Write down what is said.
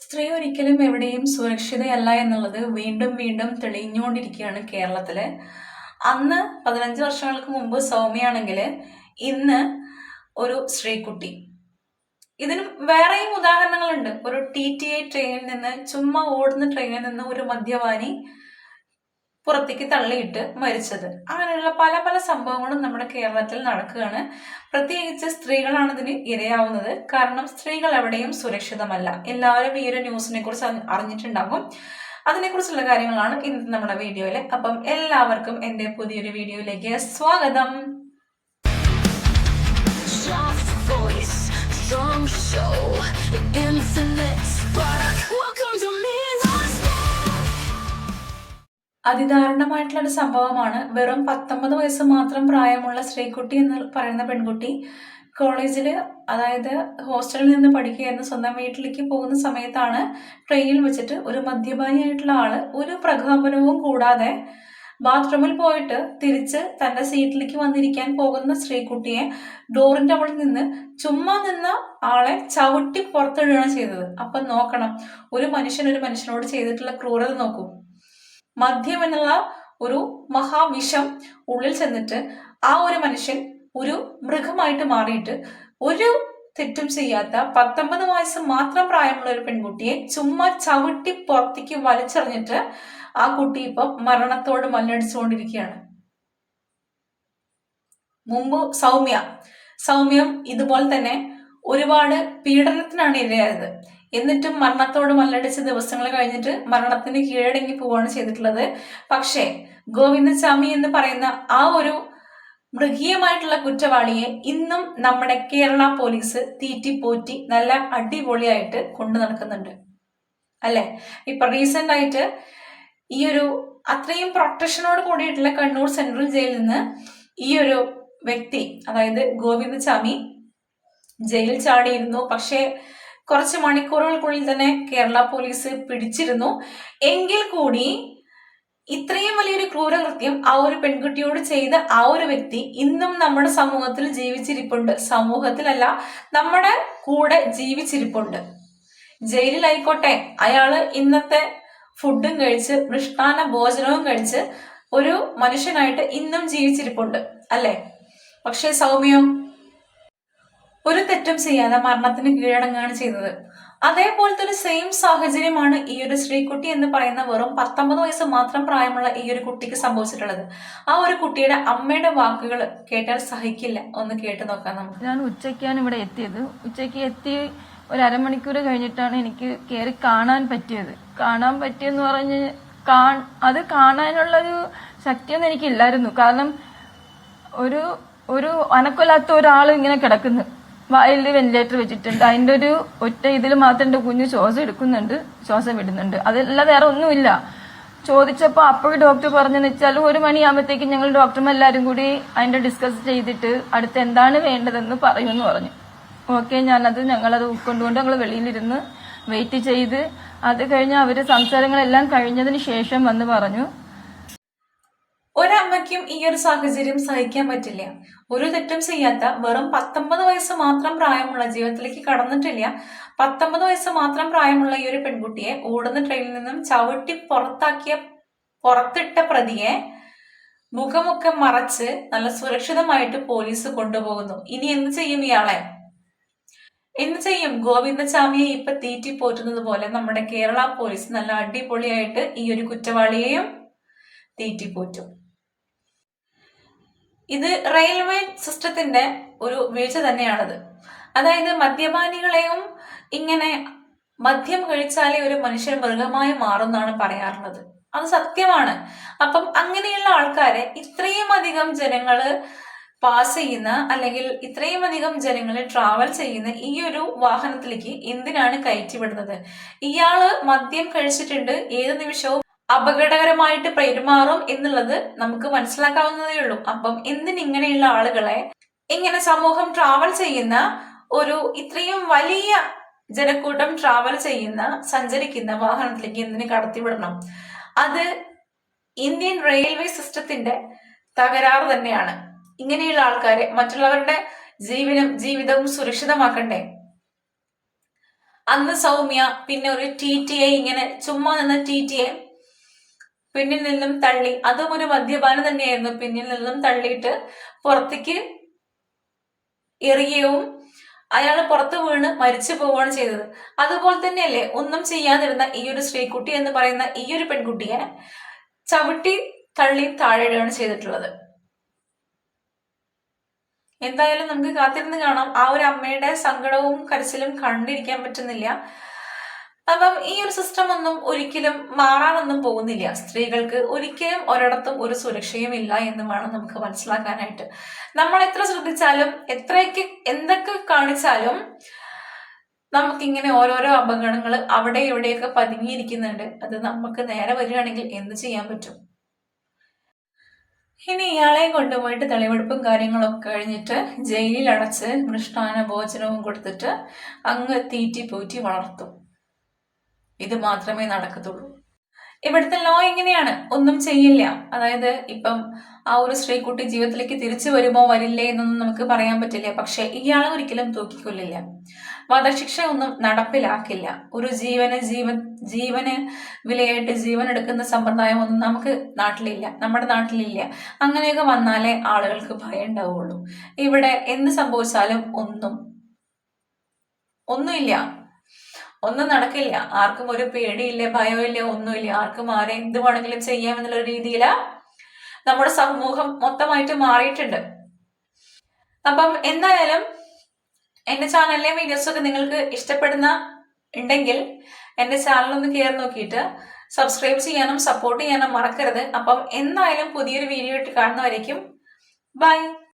സ്ത്രീ ഒരിക്കലും എവിടെയും സുരക്ഷിതയല്ല എന്നുള്ളത് വീണ്ടും വീണ്ടും തെളിഞ്ഞുകൊണ്ടിരിക്കുകയാണ് കേരളത്തിൽ. അന്ന് പതിനഞ്ച് വർഷങ്ങൾക്ക് മുമ്പ് സൗമ്യയാണെങ്കിൽ ഇന്ന് ഒരു സ്ത്രീക്കുട്ടി. ഇതിനും വേറെയും ഉദാഹരണങ്ങളുണ്ട്. ഒരു ടി ടി ഐ ട്രെയിനിൽ നിന്ന് ചുമ്മാ ഓടുന്ന ട്രെയിനിൽ നിന്ന് ഒരു മദ്യപാനി പുറത്തേക്ക് തള്ളിയിട്ട് മരിച്ചത്. അങ്ങനെയുള്ള പല പല സംഭവങ്ങളും നമ്മുടെ കേരളത്തിൽ നടക്കുകയാണ്. പ്രത്യേകിച്ച് സ്ത്രീകളാണ് ഇതിന് ഇരയാവുന്നത്. കാരണം സ്ത്രീകൾ എവിടെയും സുരക്ഷിതമല്ല. എല്ലാവരും ഈ ഒരു ന്യൂസിനെ കുറിച്ച് അറി- അറിഞ്ഞിട്ടുണ്ടാകും അതിനെക്കുറിച്ചുള്ള കാര്യങ്ങളാണ് ഇന്ന് നമ്മുടെ വീഡിയോയിൽ അപ്പം എല്ലാവർക്കും എന്റെ പുതിയൊരു വീഡിയോയിലേക്ക് സ്വാഗതം. Welcome to Midnight അതിദാരുണമായിട്ടുള്ള ഒരു സംഭവമാണ്. വെറും പത്തൊമ്പത് വയസ്സ് മാത്രം പ്രായമുള്ള ശ്രീകുട്ടി എന്ന് പറയുന്ന പെൺകുട്ടി കോളേജിൽ അതായത് ഹോസ്റ്റലിൽ നിന്ന് പഠിക്കുകയായിരുന്നു. സ്വന്തം വീട്ടിലേക്ക് പോകുന്ന സമയത്താണ് ട്രെയിനിൽ വെച്ചിട്ട് ഒരു മദ്യപാനിയായിട്ടുള്ള ആൾ ഒരു പ്രകോപനവും കൂടാതെ ബാത്റൂമിൽ പോയിട്ട് തിരിച്ച് തന്റെ സീറ്റിലേക്ക് വന്നിരിക്കാൻ പോകുന്ന ശ്രീകുട്ടിയെ ഡോറിന്റെ അവിടെ നിന്ന് ചുമ്മാ നിന്ന ആളെ ചവിട്ടി പുറത്തിടുകയാണ് ചെയ്തത്. അപ്പം നോക്കണം ഒരു മനുഷ്യൻ ഒരു മനുഷ്യനോട് ചെയ്തിട്ടുള്ള ക്രൂരത നോക്കൂ. മദ്യം എന്നുള്ള ഒരു മഹാവിഷം ഉള്ളിൽ ചെന്നിട്ട് ആ ഒരു മനുഷ്യൻ ഒരു മൃഗമായിട്ട് മാറിയിട്ട് ഒരു തെറ്റും ചെയ്യാത്ത പത്തൊമ്പത് വയസ്സ് മാത്രം പ്രായമുള്ള ഒരു പെൺകുട്ടിയെ ചുമ്മാ ചവിട്ടി പുറത്തേക്ക് വലിച്ചെറിഞ്ഞിട്ട് ആ കുട്ടി ഇപ്പം മരണത്തോട് മല്ലടിച്ചുകൊണ്ടിരിക്കുകയാണ്. മുമ്പ് സൗമ്യ. സൗമ്യം ഇതുപോലെ തന്നെ ഒരുപാട് പീഡനത്തിനാണ് ഇരയായത്. എന്നിട്ടും മരണത്തോട് മല്ലടിച്ച ദിവസങ്ങൾ കഴിഞ്ഞിട്ട് മരണത്തിന് കീഴടങ്ങി പോവുകയാണ് ചെയ്തിട്ടുള്ളത്. പക്ഷേ ഗോവിന്ദസ്വാമി എന്ന് പറയുന്ന ആ ഒരു മൃഗീയമായിട്ടുള്ള കുറ്റവാളിയെ ഇന്നും നമ്മുടെ കേരള പോലീസ് തീറ്റിപ്പോറ്റി നല്ല അടിപൊളിയായിട്ട് കൊണ്ടു നടക്കുന്നുണ്ട്. അല്ലെ? ഇപ്പൊ റീസെന്റ് ആയിട്ട് ഈ ഒരു അത്രയും പ്രൊട്ടക്ഷനോട് കൂടിയിട്ടുള്ള കണ്ണൂർ സെൻട്രൽ ജയിലിൽ നിന്ന് ഈ ഒരു വ്യക്തി അതായത് ഗോവിന്ദസ്വാമി ജയിലിൽ ചാടിയിരുന്നു. പക്ഷേ കുറച്ച് മണിക്കൂറുകൾക്കുള്ളിൽ തന്നെ കേരള പോലീസ് പിടിച്ചിരുന്നു. എങ്കിൽ കൂടി ഇത്രയും വലിയൊരു ക്രൂരകൃത്യം ആ ഒരു പെൺകുട്ടിയോട് ചെയ്ത ആ ഒരു വ്യക്തി ഇന്നും നമ്മുടെ സമൂഹത്തിൽ ജീവിച്ചിരിപ്പുണ്ട്. സമൂഹത്തിലല്ല നമ്മുടെ കൂടെ ജീവിച്ചിരിപ്പുണ്ട്. ജയിലിലായിക്കോട്ടെ. അയാൾ ഇന്നത്തെ ഫുഡും കഴിച്ച് മൃഷ്ടാന ഭോജനവും കഴിച്ച് ഒരു മനുഷ്യനായിട്ട് ഇന്നും ജീവിച്ചിരിപ്പുണ്ട്. അല്ലേ? പക്ഷേ സൗമ്യോ ഒരു തെറ്റും ചെയ്യാതെ മരണത്തിന് കീഴടങ്ങുകയാണ് ചെയ്തത് അതേപോലത്തെ ഒരു സെയിം സാഹചര്യമാണ് ഈ ഒരു ശ്രീകുട്ടി എന്ന് പറയുന്ന വെറും പത്തൊമ്പത് വയസ്സ് മാത്രം പ്രായമുള്ള ഈ ഒരു കുട്ടിക്ക് സംഭവിച്ചിട്ടുള്ളത്. ആ ഒരു കുട്ടിയുടെ അമ്മയുടെ വാക്കുകൾ കേട്ടാൽ സഹിക്കില്ല. ഒന്ന് കേട്ട് നോക്കാം നമുക്ക്. ഞാൻ ഉച്ചയ്ക്കാണ് ഇവിടെ എത്തിയത്. ഉച്ചയ്ക്ക് എത്തി ഒരു അരമണിക്കൂർ കഴിഞ്ഞിട്ടാണ് എനിക്ക് കയറി കാണാൻ പറ്റിയത്. കാണാൻ പറ്റിയെന്ന് പറഞ്ഞ് കാ അത് കാണാനുള്ളൊരു ശക്തിയൊന്നും എനിക്കില്ലായിരുന്നു. കാരണം ഒരു ഒരു അനക്കൊല്ലാത്ത ഒരാൾ ഇങ്ങനെ കിടക്കുന്നു. വായിൽ വെന്റിലേറ്റർ വെച്ചിട്ടുണ്ട്. അതിന്റെ ഒരു ഒറ്റ ഇതിൽ മാത്രം എന്റെ കുഞ്ഞ് ശ്വാസം എടുക്കുന്നുണ്ട്. ശ്വാസം വിടുന്നുണ്ട്. അതല്ലാതെ വേറെ ഒന്നുമില്ല. ചോദിച്ചപ്പോൾ അപ്പോഴും ഡോക്ടർ പറഞ്ഞെന്ന് വെച്ചാൽ ഒരു മണിയാകുമ്പോഴത്തേക്കും ഞങ്ങൾ ഡോക്ടർമാരെല്ലാവരും കൂടി അതിന്റെ ഡിസ്കസ് ചെയ്തിട്ട് അടുത്ത് എന്താണ് വേണ്ടതെന്ന് പറയുമെന്ന് പറഞ്ഞു. ഓക്കെ ഞാനത് ഞങ്ങളത് ഉൾക്കൊണ്ടുകൊണ്ട് ഞങ്ങൾ വെളിയിലിരുന്ന് വെയിറ്റ് ചെയ്ത് അത് കഴിഞ്ഞ് അവർ സംസാരങ്ങളെല്ലാം കഴിഞ്ഞതിന് ശേഷം വന്ന് പറഞ്ഞു. ഒരമ്മയ്ക്കും ഈ ഒരു സാഹചര്യം സഹിക്കാൻ പറ്റില്ല. ഒരു തെറ്റും ചെയ്യാത്ത വെറും പത്തൊമ്പത് വയസ്സ് മാത്രം പ്രായമുള്ള ജീവിതത്തിലേക്ക് കടന്നിട്ടില്ല. പത്തൊമ്പത് വയസ്സ് മാത്രം പ്രായമുള്ള ഈ ഒരു പെൺകുട്ടിയെ ഓടുന്ന ട്രെയിനിൽ നിന്നും ചവിട്ടി പുറത്താക്കിയ പുറത്തിട്ട പ്രതിയെ മുഖമൊക്കെ മറച്ച് നല്ല സുരക്ഷിതമായിട്ട് പോലീസ് കൊണ്ടുപോകുന്നു. ഇനി എന്ത് ചെയ്യും ഇയാളെ? എന്ത് ചെയ്യും? ഗോവിന്ദസ്വാമിയെ ഇപ്പൊ തീറ്റി പോറ്റുന്നത് പോലെ നമ്മുടെ കേരള പോലീസ് നല്ല അടിപൊളിയായിട്ട് ഈ ഒരു കുറ്റവാളിയെയും തീറ്റി പോറ്റും. ഇത് റെയിൽവേ സിസ്റ്റത്തിന്റെ ഒരു വീഴ്ച തന്നെയാണത്. അതായത് മദ്യപാനികളെയും ഇങ്ങനെ മദ്യം കഴിച്ചാലേ ഒരു മനുഷ്യൻ മൃഗമായി മാറുന്നാണ് പറയാറുള്ളത്. അത് സത്യമാണ്. അപ്പം അങ്ങനെയുള്ള ആൾക്കാരെ ഇത്രയും അധികം ജനങ്ങൾ പാസ് ചെയ്യുന്ന അല്ലെങ്കിൽ ഇത്രയും അധികം ജനങ്ങൾ ട്രാവൽ ചെയ്യുന്ന ഈ ഒരു വാഹനത്തിലേക്ക് എന്തിനാണ് കയറ്റിവിടുന്നത്? ഇയാൾ മദ്യം കഴിച്ചിട്ടുണ്ട് ഏത് നിമിഷവും അപകടകരമായിട്ട് പെരുമാറും എന്നുള്ളത് നമുക്ക് മനസ്സിലാക്കാവുന്നതേ ഉള്ളൂ. അപ്പം എന്തിനിങ്ങനെയുള്ള ആളുകളെ ഇങ്ങനെ സമൂഹം ട്രാവൽ ചെയ്യുന്ന ഒരു ഇത്രയും വലിയ ജനക്കൂട്ടം ട്രാവൽ ചെയ്യുന്ന സഞ്ചരിക്കുന്ന വാഹനത്തിലേക്ക് എന്തിന് കടത്തിവിടണം? അത് ഇന്ത്യൻ റെയിൽവേ സിസ്റ്റത്തിന്റെ തകരാറ് തന്നെയാണ്. ഇങ്ങനെയുള്ള ആൾക്കാരെ മറ്റുള്ളവരുടെ ജീവനും ജീവിതവും സുരക്ഷിതമാക്കണ്ടേ? അന്ന് സൗമ്യ പിന്നെ ഒരു ടി ടി ഐ ഇങ്ങനെ ചുമ്മാ നിന്ന ടി ടിയെ പിന്നിൽ നിന്നും തള്ളി. അതും ഒരു മദ്യപാനം തന്നെയായിരുന്നു. പിന്നിൽ നിന്നും തള്ളിയിട്ട് പുറത്തേക്ക് എറിയവും അയാൾ പുറത്തു വീണ് മരിച്ചു പോവുകയാണ് ചെയ്തത്. അതുപോലെ തന്നെയല്ലേ ഒന്നും ചെയ്യാതിരുന്ന ഈ ഒരു സ്ത്രീക്കുട്ടി എന്ന് പറയുന്ന ഈ ഒരു പെൺകുട്ടിയെ ചവിട്ടി തള്ളി താഴെയിടുകയാണ് ചെയ്തിട്ടുള്ളത്. എന്തായാലും നമുക്ക് കാത്തിരുന്ന് കാണാം. ആ ഒരു അമ്മയുടെ സങ്കടവും കരച്ചിലും കണ്ടിരിക്കാൻ പറ്റുന്നില്ല. അപ്പം ഈ ഒരു സിസ്റ്റം ഒന്നും ഒരിക്കലും മാറാനൊന്നും പോകുന്നില്ല. സ്ത്രീകൾക്ക് ഒരിക്കലും ഒരിടത്തും ഒരു സുരക്ഷയും ഇല്ല എന്ന് വേണം നമുക്ക് മനസ്സിലാക്കാനായിട്ട്. നമ്മൾ എത്ര ശ്രദ്ധിച്ചാലും എത്രയൊക്കെ എന്തൊക്കെ കാണിച്ചാലും നമുക്കിങ്ങനെ ഓരോരോ അപകടങ്ങൾ അവിടെ ഇവിടെയൊക്കെ പതുങ്ങിയിരിക്കുന്നുണ്ട്. അത് നമുക്ക് നേരെ വരികയാണെങ്കിൽ എന്ത് ചെയ്യാൻ പറ്റും? ഇനി ഇയാളെ കൊണ്ടുപോയിട്ട് തെളിവെടുപ്പും കാര്യങ്ങളൊക്കെ കഴിഞ്ഞിട്ട് ജയിലിൽ അടച്ച് മൃഷ്ടാന ഭോജനവും കൊടുത്തിട്ട് അങ്ങ് തീറ്റി പോറ്റി വളർത്തും. ഇത് മാത്രമേ നടക്കത്തുള്ളൂ. ഇവിടുത്തെ ലോ എങ്ങനെയാണ്? ഒന്നും ചെയ്യില്ല. അതായത് ഇപ്പം ആ ഒരു സ്ത്രീക്കുട്ടി ജീവിതത്തിലേക്ക് തിരിച്ചു വരുമോ വരില്ലേ എന്നൊന്നും നമുക്ക് പറയാൻ പറ്റില്ല. പക്ഷെ ഇയാളെ ഒരിക്കലും തൂക്കിക്കൊല്ലില്ല. വധശിക്ഷ ഒന്നും നടപ്പിലാക്കില്ല. ഒരു ജീവന് ജീവൻ ജീവന് വിലയായിട്ട് ജീവൻ എടുക്കുന്ന സമ്പ്രദായം ഒന്നും നമുക്ക് നാട്ടിലില്ല. നമ്മുടെ നാട്ടിലില്ല. അങ്ങനെയൊക്കെ വന്നാലേ ആളുകൾക്ക് ഭയം ഉണ്ടാവുള്ളൂ. ഇവിടെ എന്ത് സംഭവിച്ചാലും ഒന്നും ഒന്നുമില്ല. ഒന്നും നടക്കില്ല. ആർക്കും ഒരു പേടിയില്ല ഭയമില്ല ഒന്നുമില്ല. ആർക്കും ആരെ എന്ത് വേണമെങ്കിലും ചെയ്യാമെന്നുള്ള രീതിയിൽ നമ്മുടെ സമൂഹം മൊത്തമായിട്ട് മാറിയിട്ടുണ്ട്. അപ്പം എന്തായാലും എന്റെ ചാനലിലെ വീഡിയോസൊക്കെ നിങ്ങൾക്ക് ഇഷ്ടപ്പെടുന്ന ഉണ്ടെങ്കിൽ എന്റെ ചാനലൊന്ന് കയറി നോക്കിയിട്ട് സബ്സ്ക്രൈബ് ചെയ്യാനും സപ്പോർട്ട് ചെയ്യാനും മറക്കരുത്. അപ്പം എന്തായാലും പുതിയൊരു വീഡിയോ ഇട്ട് കാണുന്നവരേക്കും ബൈ